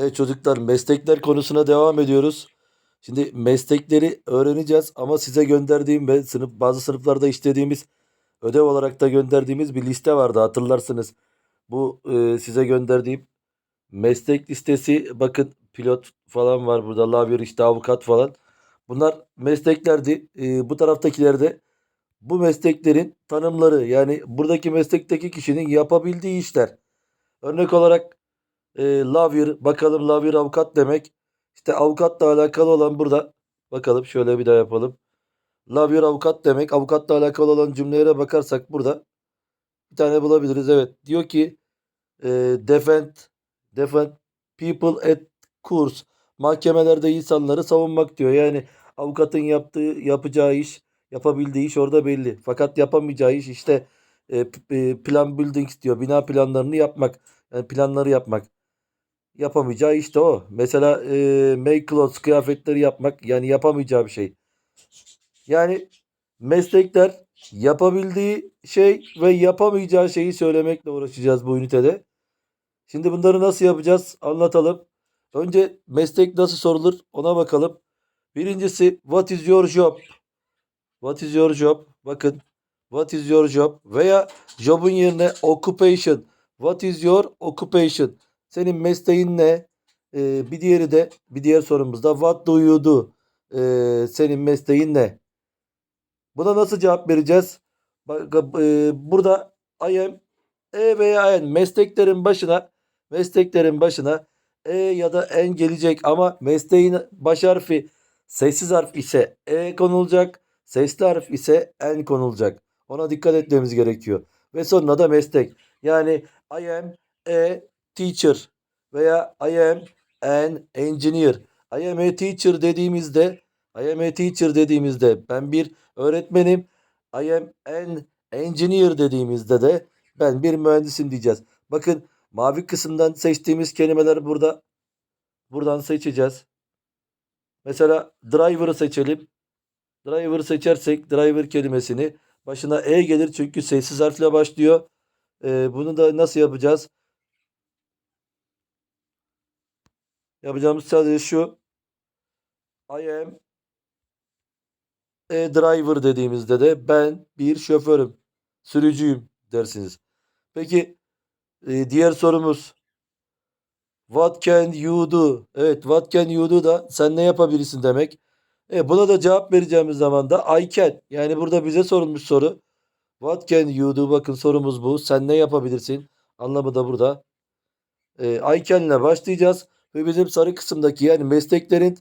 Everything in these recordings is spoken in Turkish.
Evet çocuklar meslekler konusuna devam ediyoruz. Şimdi meslekleri öğreneceğiz ama size gönderdiğim ve sınıf bazı sınıflarda işlediğimiz ödev olarak da gönderdiğimiz bir liste vardı hatırlarsınız. Bu e, size gönderdiğim meslek listesi bakın pilot falan var burada lavyer işte avukat falan. Bunlar mesleklerdi. E, bu taraftakilerde bu mesleklerin tanımları yani buradaki meslekteki kişinin yapabildiği işler. Örnek olarak e, lawyer bakalım lawyer avukat demek. İşte avukatla alakalı olan burada bakalım şöyle bir daha yapalım. Lawyer avukat demek. Avukatla alakalı olan cümlelere bakarsak burada bir tane bulabiliriz. Evet diyor ki e, defend defend people at court mahkemelerde insanları savunmak diyor. Yani avukatın yaptığı yapacağı iş yapabildiği iş orada belli. Fakat yapamayacağı iş işte e, e, plan buildings diyor. Bina planlarını yapmak. Yani planları yapmak. Yapamayacağı işte o. Mesela e, make clothes kıyafetleri yapmak yani yapamayacağı bir şey. Yani meslekler yapabildiği şey ve yapamayacağı şeyi söylemekle uğraşacağız bu ünitede. Şimdi bunları nasıl yapacağız? Anlatalım. Önce meslek nasıl sorulur ona bakalım. Birincisi what is your job? What is your job? Bakın what is your job? Veya job'un yerine occupation. What is your occupation? Senin mesleğin ne? Ee, bir diğeri de bir diğer sorumuzda what do you do? Ee, senin mesleğin ne? Buna nasıl cevap vereceğiz? Bak, e, burada I am E veya N mesleklerin başına mesleklerin başına E ya da N gelecek ama mesleğin baş harfi sessiz harf ise E konulacak. Sesli harf ise N konulacak. Ona dikkat etmemiz gerekiyor. Ve sonuna da meslek. Yani I am a teacher veya I am an engineer. I am a teacher dediğimizde I am a teacher dediğimizde ben bir öğretmenim. I am an engineer dediğimizde de ben bir mühendisim diyeceğiz. Bakın mavi kısımdan seçtiğimiz kelimeler burada. Buradan seçeceğiz. Mesela driver'ı seçelim. Driver seçersek driver kelimesini başına E gelir çünkü sessiz harfle başlıyor. Ee, bunu da nasıl yapacağız? Yapacağımız sadece şu. I am a driver dediğimizde de ben bir şoförüm, sürücüyüm dersiniz. Peki e, diğer sorumuz What can you do? Evet, what can you do da sen ne yapabilirsin demek. E, buna da cevap vereceğimiz zaman da I can. Yani burada bize sorulmuş soru. What can you do? Bakın sorumuz bu. Sen ne yapabilirsin? Anlamı da burada. E, I can ile başlayacağız. Ve bizim sarı kısımdaki yani mesleklerin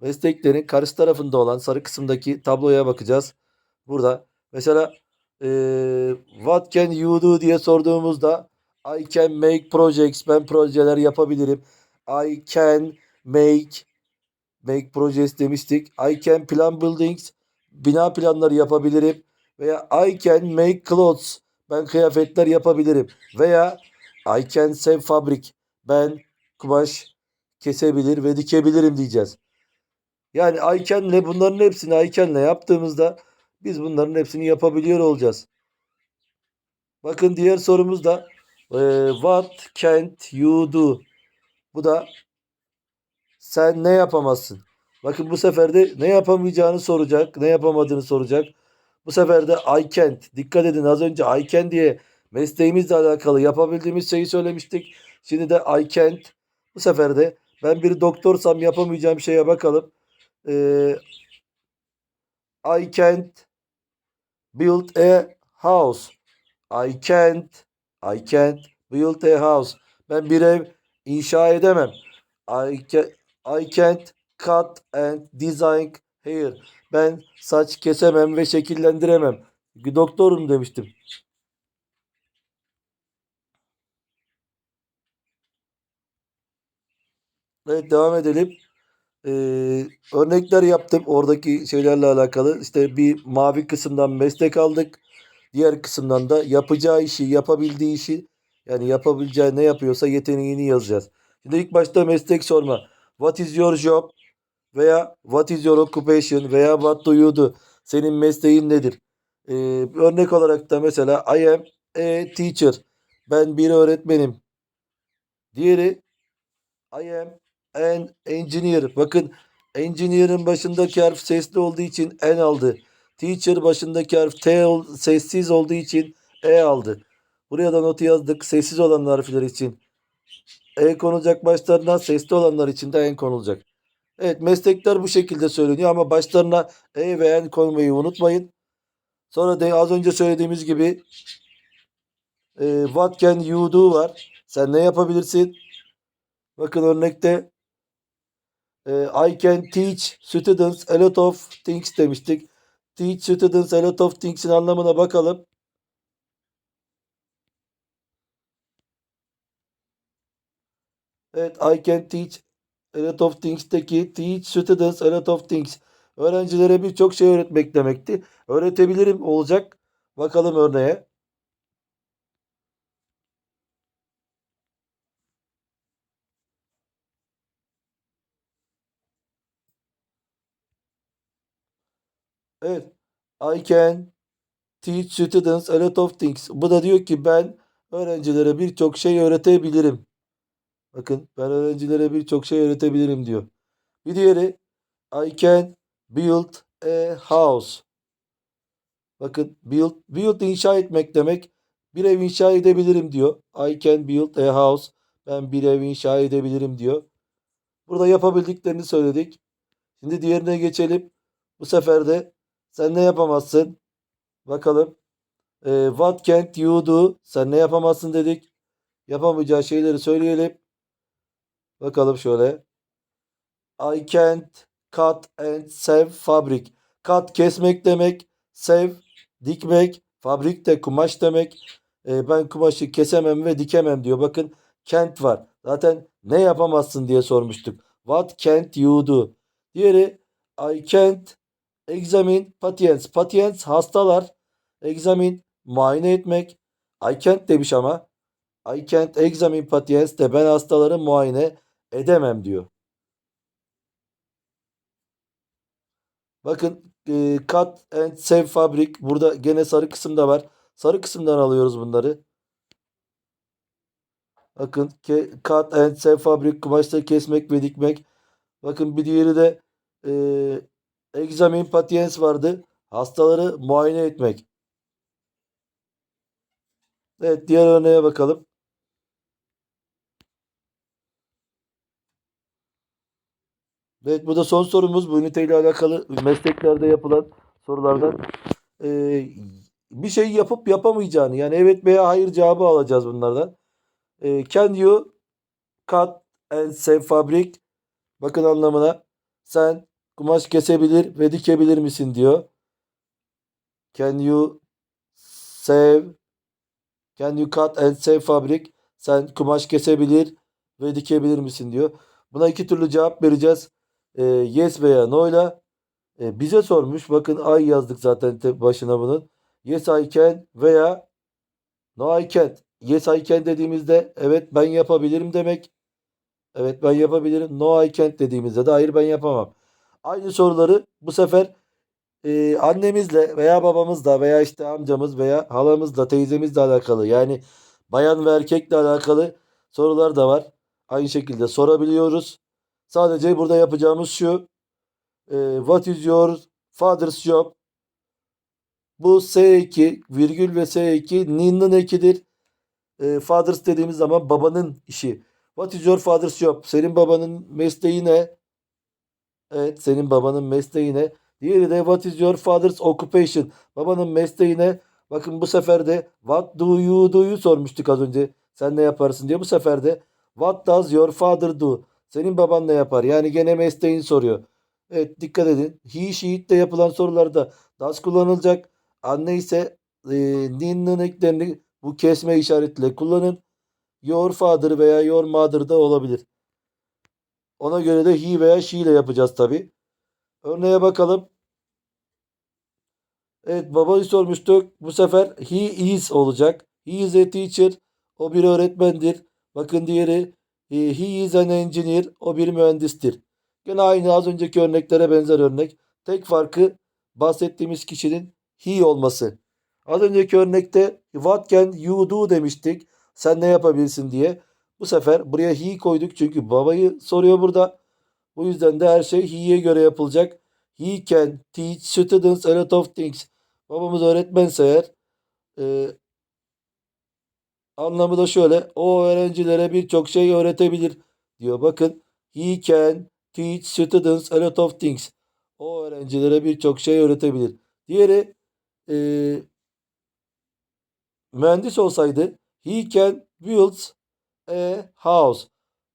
mesleklerin karşı tarafında olan sarı kısımdaki tabloya bakacağız. Burada mesela e, what can you do diye sorduğumuzda I can make projects. Ben projeler yapabilirim. I can make make projects demiştik. I can plan buildings. Bina planları yapabilirim. Veya I can make clothes. Ben kıyafetler yapabilirim. Veya I can sew fabric. Ben kumaş kesebilir ve dikebilirim diyeceğiz. Yani can'le bunların hepsini can'le yaptığımızda biz bunların hepsini yapabiliyor olacağız. Bakın diğer sorumuz da e, what can't you do? Bu da sen ne yapamazsın? Bakın bu sefer de ne yapamayacağını soracak, ne yapamadığını soracak. Bu sefer de I can't. Dikkat edin az önce I can diye mesleğimizle alakalı yapabildiğimiz şeyi söylemiştik. Şimdi de I can't. Bu sefer de ben bir doktorsam yapamayacağım şeye bakalım. Ee, I can't build a house. I can't I can't build a house. Ben bir ev inşa edemem. I can I can't cut and design hair. Ben saç kesemem ve şekillendiremem. Doktorum demiştim. Evet devam edelim. Ee, örnekler yaptım oradaki şeylerle alakalı. İşte bir mavi kısımdan meslek aldık. Diğer kısımdan da yapacağı işi, yapabildiği işi yani yapabileceği ne yapıyorsa yeteneğini yazacağız. Şimdi ilk başta meslek sorma. What is your job? Veya what is your occupation? Veya what do you do? Senin mesleğin nedir? Ee, örnek olarak da mesela I am a teacher. Ben bir öğretmenim. Diğeri I am an engineer. Bakın engineer'ın başındaki harf sesli olduğu için N aldı. Teacher başındaki harf T ol- sessiz olduğu için E aldı. Buraya da notu yazdık. Sessiz olan harfler için E konulacak başlarına, sesli olanlar için de N konulacak. Evet meslekler bu şekilde söyleniyor ama başlarına E ve N koymayı unutmayın. Sonra de az önce söylediğimiz gibi e, what can you do var. Sen ne yapabilirsin? Bakın örnekte I can teach students a lot of things demiştik. Teach students a lot of things'in anlamına bakalım. Evet I can teach a lot of things'teki teach students a lot of things. Öğrencilere birçok şey öğretmek demekti. Öğretebilirim olacak. Bakalım örneğe. Evet. I can teach students a lot of things. Bu da diyor ki ben öğrencilere birçok şey öğretebilirim. Bakın ben öğrencilere birçok şey öğretebilirim diyor. Bir diğeri I can build a house. Bakın build, build inşa etmek demek. Bir ev inşa edebilirim diyor. I can build a house. Ben bir ev inşa edebilirim diyor. Burada yapabildiklerini söyledik. Şimdi diğerine geçelim. Bu sefer de sen ne yapamazsın? Bakalım. Ee, what can't you do? Sen ne yapamazsın dedik. Yapamayacağı şeyleri söyleyelim. Bakalım şöyle. I can't cut and save fabric. Cut kesmek demek. Save dikmek. Fabrik de kumaş demek. Ee, ben kumaşı kesemem ve dikemem diyor. Bakın can't var. Zaten ne yapamazsın diye sormuştuk. What can't you do? Diğeri I can't examine patients. Patients hastalar. Examine muayene etmek. I can't demiş ama. I can't examine patients de ben hastaları muayene edemem diyor. Bakın e, cut and save fabric burada gene sarı kısımda var. Sarı kısımdan alıyoruz bunları. Bakın cut and save fabric kumaşları kesmek ve dikmek. Bakın bir diğeri de e, examine patients vardı. Hastaları muayene etmek. Evet diğer örneğe bakalım. Evet bu da son sorumuz. Bu üniteyle alakalı mesleklerde yapılan sorulardan. Ee, bir şey yapıp yapamayacağını yani evet veya hayır cevabı alacağız bunlardan. Ee, can you cut and save fabric? Bakın anlamına. Sen kumaş kesebilir ve dikebilir misin diyor. Can you save Can you cut and save fabric? Sen kumaş kesebilir ve dikebilir misin diyor. Buna iki türlü cevap vereceğiz. Ee, yes veya no ile. Ee, bize sormuş. Bakın I yazdık zaten te- başına bunun. Yes I can veya no I can't. Yes I can dediğimizde evet ben yapabilirim demek. Evet ben yapabilirim. No I can't dediğimizde de hayır ben yapamam. Aynı soruları bu sefer e, annemizle veya babamızla veya işte amcamız veya halamızla teyzemizle alakalı yani bayan ve erkekle alakalı sorular da var. Aynı şekilde sorabiliyoruz. Sadece burada yapacağımız şu. e, what is your father's job? Bu S2 virgül ve S2 nin'in ekidir. E, fathers dediğimiz zaman babanın işi. What is your father's job? Senin babanın mesleği ne? Evet senin babanın mesleği ne? Diğeri de what is your father's occupation? Babanın mesleği ne? Bakın bu sefer de what do you do'yu sormuştuk az önce. Sen ne yaparsın diye. Bu sefer de what does your father do? Senin baban ne yapar? Yani gene mesleğini soruyor. Evet dikkat edin. He, she, de yapılan sorularda does kullanılacak. Anne ise e, nin'in eklerini bu kesme işaretiyle kullanın. Your father veya your mother da olabilir. Ona göre de he veya she ile yapacağız tabi. Örneğe bakalım. Evet babayı sormuştuk. Bu sefer he is olacak. He is a teacher. O bir öğretmendir. Bakın diğeri e, he is an engineer. O bir mühendistir. Gene aynı az önceki örneklere benzer örnek. Tek farkı bahsettiğimiz kişinin he olması. Az önceki örnekte what can you do demiştik. Sen ne yapabilirsin diye. Bu sefer buraya he koyduk çünkü babayı soruyor burada. Bu yüzden de her şey he'ye göre yapılacak. He can teach students a lot of things. Babamız öğretmense eğer e, anlamı da şöyle. O öğrencilere birçok şey öğretebilir diyor. Bakın he can teach students a lot of things. O öğrencilere birçok şey öğretebilir. Diğeri e, mühendis olsaydı he can build a house.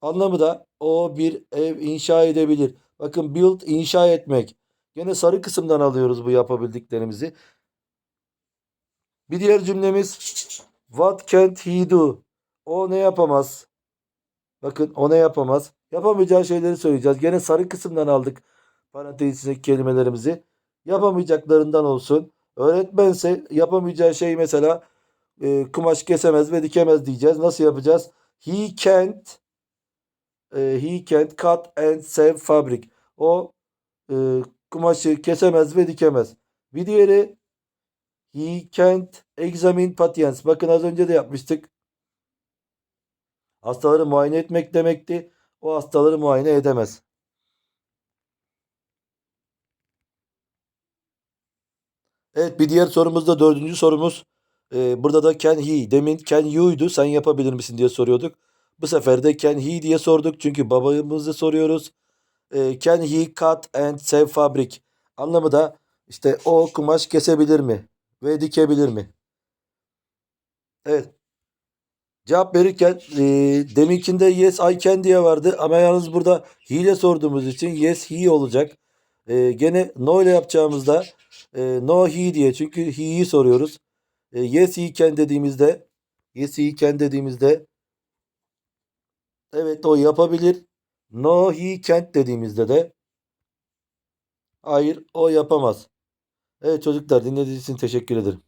Anlamı da o bir ev inşa edebilir. Bakın build inşa etmek. Gene sarı kısımdan alıyoruz bu yapabildiklerimizi. Bir diğer cümlemiz What can't he do? O ne yapamaz? Bakın o ne yapamaz? Yapamayacağı şeyleri söyleyeceğiz. Gene sarı kısımdan aldık parantez içindeki kelimelerimizi. Yapamayacaklarından olsun. Öğretmense yapamayacağı şey mesela e, kumaş kesemez ve dikemez diyeceğiz. Nasıl yapacağız? He can't e, he can't cut and sew fabric. O e, kumaşı kesemez ve dikemez. Bir diğeri he can't examine patients. Bakın az önce de yapmıştık. Hastaları muayene etmek demekti. O hastaları muayene edemez. Evet bir diğer sorumuz da dördüncü sorumuz. Ee, burada da can he. Demin can you'ydu. Sen yapabilir misin diye soruyorduk. Bu sefer de can he diye sorduk. Çünkü babamızı soruyoruz. Ee, can he cut and sew fabric? Anlamı da işte o kumaş kesebilir mi? Ve dikebilir mi? Evet. Cevap verirken e, deminkinde yes I can diye vardı ama yalnız burada he ile sorduğumuz için yes he olacak. E, gene no ile yapacağımızda e, no he diye çünkü he'yi soruyoruz. E, yes can dediğimizde yes can dediğimizde evet o yapabilir. No he can't dediğimizde de hayır o yapamaz. Evet çocuklar dinlediğiniz için teşekkür ederim.